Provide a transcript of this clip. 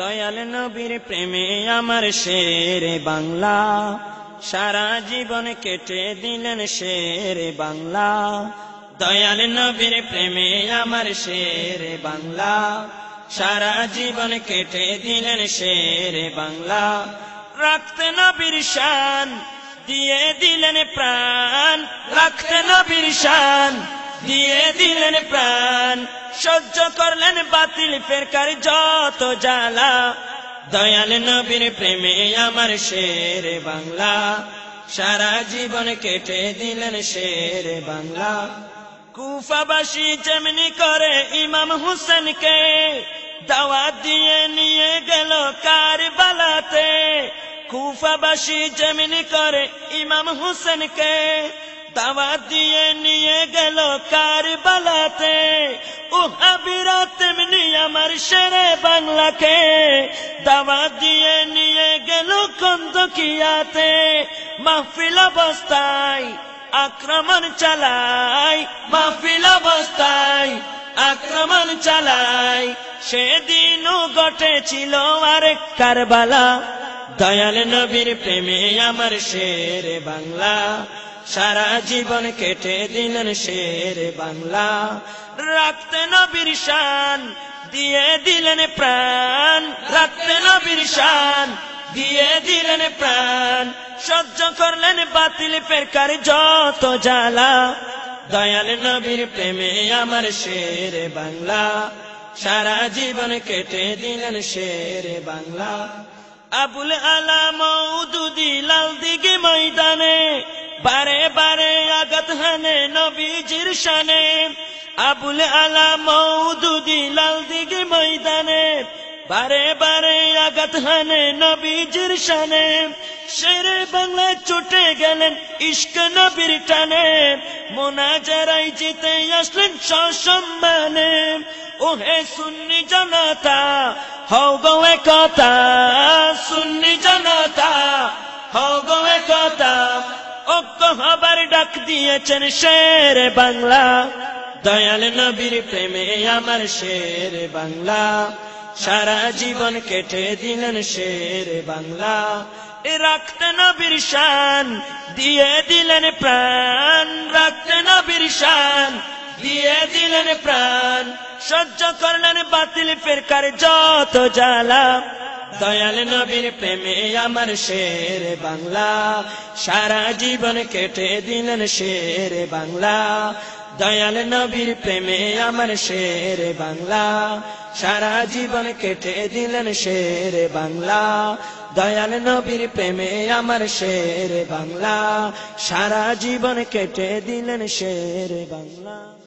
দয়াল নবীর প্রেমে আমার শেরে বাংলা। সারা জীবন কেটে দিলেন শেরে বাংলা। দয়াল নবীর প্রেমে আমার শেরে বাংলা। সারা জীবন কেটে দিলেন শেরে বাংলা। রাখতে নবীর শান, দিয়ে দিলেন প্রাণ। রাখতে নবীর শান দিয়ে দিলেন প্রাণ, সহ্য করলেন বাতিল ফেরকার যত জ্বালা। দয়াল নবীর প্রেমে আমার শের বাংলা, সারা জীবন কেটে দিলেন শের বাংলা। কুফাবাসী যেমনি করে ইমাম হুসেনকে দাওয়া দিয়ে নিয়ে গেল কারবালাতে। কুফাবাসী যেমনি করে ইমাম হুসেনকে দাওয়াত দিয়ে নিয়ে গেল কারবালাতে। উহাবিরা তেমনি আমার সেরে বাংলাকে। দাওয়াত দিয়ে নিয়ে গেল কন্দকিয়াতে মাহফিল অবস্থায় আক্রমণ চালায় মাহফিল অবস্থায় আক্রমণ চালায় সেদিনও ঘটেছিল আরেক কারবালা। দয়াল নবীর প্রেমে আমার শের বাংলা। সারা জীবন কেটে দিলেন শের বাংলা। রাখতে নবীর শান, দিয়ে দিলেন প্রাণ। রাখতে নবীর শান, দিয়ে দিলেন প্রাণ। সহ্য করলেন বাতিল ফেরকার যত জ্বালা। দয়াল নবীর প্রেমে আমার শের বাংলা। সারা জীবন কেটে দিলেন শের বাংলা। আবুল আলা মৌদুদি লাল দিঘি ময়দানে বারে বারে আঘাত হানে নবীজির শানে। আবুল আলা মৌদুদি লাল দিঘি ময়দানে। বারে বারে আঘাত হানে নবীজির শানে। শেরে বাংলায় ছুটে গেলেন ইস্ক নবীর টানে। মোনাজারাই জিতে আসলেন সসম্মানে। ওহে সুন্নি জনতা, হও গো কথা, সুন্নি ঐক্য হবার ডাক দিয়েছেন শের বাংলা। দয়াল নবীর প্রেমে আমার শের বাংলা। সারা জীবন কেটে দিলেন শের বাংলা। রাখতে নবীর শান, দিয়ে দিলেন প্রাণ। রাখতে নবীর শান, দিয়ে দিলেন প্রাণ। সহ্য করলেন বাতিল ফেরকার যত জ্বালা। দয়াল নবীর প্রেমে আমার শের বাংলা। সারা জীবন কেটে দিলেন শের বাংলা। দয়াল নবীর প্রেমে আমার শের বাংলা। সারা জীবন কেটে দিলেন শের বাংলা। দয়াল নবীর প্রেমে আমার শের বাংলা। সারা জীবন কেটে দিলেন শের বাংলা।